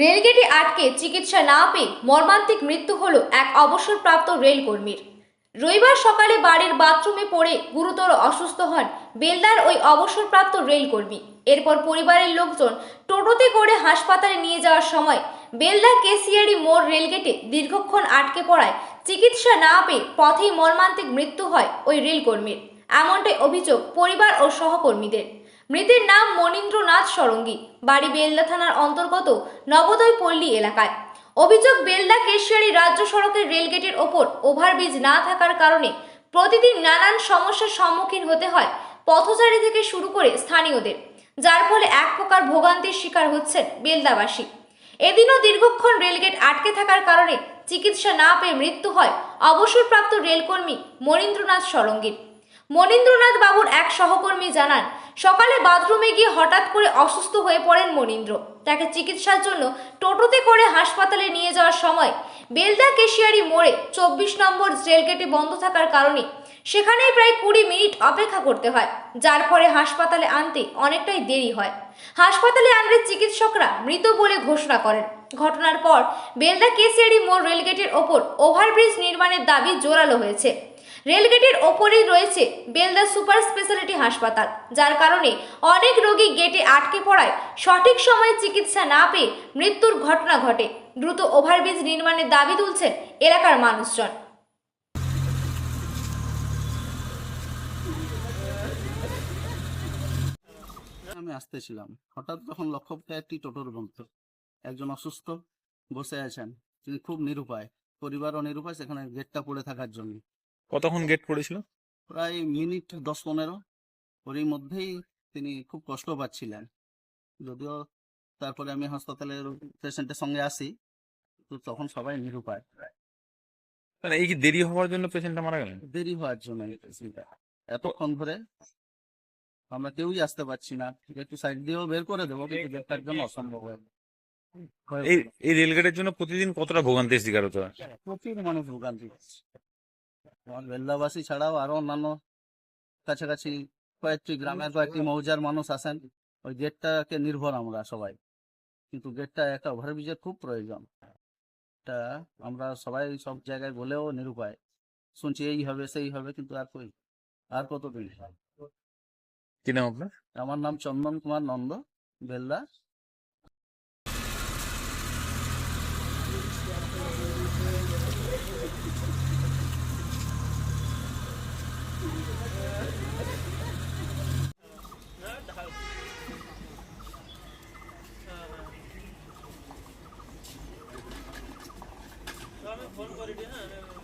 রেলগেটে আটকে চিকিৎসা না পেয়ে মর্মান্তিক মৃত্যু হল এক অবসরপ্রাপ্ত রেলকর্মীর। রবিবার সকালে বাড়ির বাথরুমে পড়ে গুরুতর অসুস্থ হন বেলদার ওই অবসরপ্রাপ্ত রেলকর্মী। এরপর পরিবারের লোকজন টোটোতে করে হাসপাতালে নিয়ে যাওয়ার সময় বেলদা কেসিয়ারি মোড় রেলগেটে দীর্ঘক্ষণ আটকে পড়ায় চিকিৎসা না পেয়ে পথেই মর্মান্তিক মৃত্যু হয় ওই রেলকর্মীর। এমনটাই অভিযোগ পরিবার ও সহকর্মীদের। মৃতের নাম মনীন্দ্রনাথ সরঙ্গী। বাড়ি বেলদা থানার অন্তর্গত নবোদয় পল্লী এলাকায়। অভিযোগ, বেলদা কেশিয়ারি রাজ্য সড়কের রেলগেটের ওপর ওভারব্রিজ না থাকার কারণে প্রতিদিন নানান সমস্যার সম্মুখীন হতে হয় পথচারী থেকে শুরু করে স্থানীয়দের। যার ফলে এক প্রকার ভোগান্তির শিকার হচ্ছেন বেলদাবাসী। এদিনও দীর্ঘক্ষণ রেলগেট আটকে থাকার কারণে চিকিৎসা না পেয়ে মৃত্যু হয় অবসরপ্রাপ্ত রেলকর্মী মনীন্দ্রনাথ সরঙ্গীর। মনীন্দ্রনাথ বাবুর এক সহকর্মী জানান, সকালে বাথরুমে গিয়ে হঠাৎ করে অসুস্থ হয়ে পড়েন মনীন্দ্র। তাকে চিকিৎসার জন্য টোটোতে করে হাসপাতালে নিয়ে যাওয়ার সময় বেলদা কেশিয়ারি মোড়ে চব্বিশ নম্বর রেলগেটে বন্ধ থাকার কারণে সেখানেই প্রায় কুড়ি মিনিট অপেক্ষা করতে হয়, যার ফলে হাসপাতালে আনতে অনেকটাই দেরি হয়। হাসপাতালে আনলে চিকিৎসকরা মৃত বলে ঘোষণা করেন। ঘটনার পর বেলদা কেশিয়ারি মোড় রেলগেটের ওপর ওভারব্রিজ নির্মাণের দাবি জোরালো হয়েছে। রেলগেটের ওপরেই রয়েছে বেলদা সুপার স্পেশালিটি হাসপাতাল, যার কারণে অনেক রোগী গেটে আটকে পড়ায় সঠিক সময়ে চিকিৎসা না পেয়ে মৃত্যুর ঘটনা ঘটে। দ্রুত ওভারব্রিজ নির্মাণের দাবি তুলছেন এলাকার মানুষজন। আমি আসতেছিলাম। হঠাৎ তখন লক্ষ্য করে একটি টোটোর বন্ধ একজন অসুস্থ বসে আছেন, তিনি খুব নিরুপায় পরিবারও নিরুপায় সেখানে গেটটা পড়ে থাকার জন্য। কতক্ষণ গেট পড়েছিল? প্রায় মিনিট দশ পনেরো। ওরই মধ্যেই তিনি খুব কষ্ট পাচ্ছিলেন। যদিও তারপরে আমি হাসপাতালের পেশেন্টের সঙ্গে আসি তো তখন সবাই নিরুপায় মানে এই কি দেরি হওয়ার জন্য পেশেন্টটা মারা গেলেন? দেরি হওয়ার জন্য এতক্ষণ ধরে আমরা কেউই আসতে পারছি না। একটু সাইড দিয়েও বের করে দেবো কিন্তু গেটটার জন্য অসম্ভব হয়ে এই। এই রেলগেটের জন্য প্রতিদিন কতটা ভোগান্তির শিকার হতে হয়? প্রচুর মানুষ ভোগান্তি। বেল্লাবাসী ছাড়াও আরও অন্যান্য কাছাকাছি কয়েকটি গ্রামের কয়েকটি মৌজার মানুষ আসেন ওই গেটটাকে নির্ভর আমরা সবাই। কিন্তু গেটটা একটা ওভারব্রিজের খুব প্রয়োজন। এটা আমরা সবাই সব জায়গায় বলেও নিরুপায়। শুনছি এই হবে সেই হবে কিন্তু আর কই আর কতদিন? কি নাম আপনার? আমার নাম চন্দন কুমার নন্দ বেল্লা। ফোন করে দিন হ্যাঁ,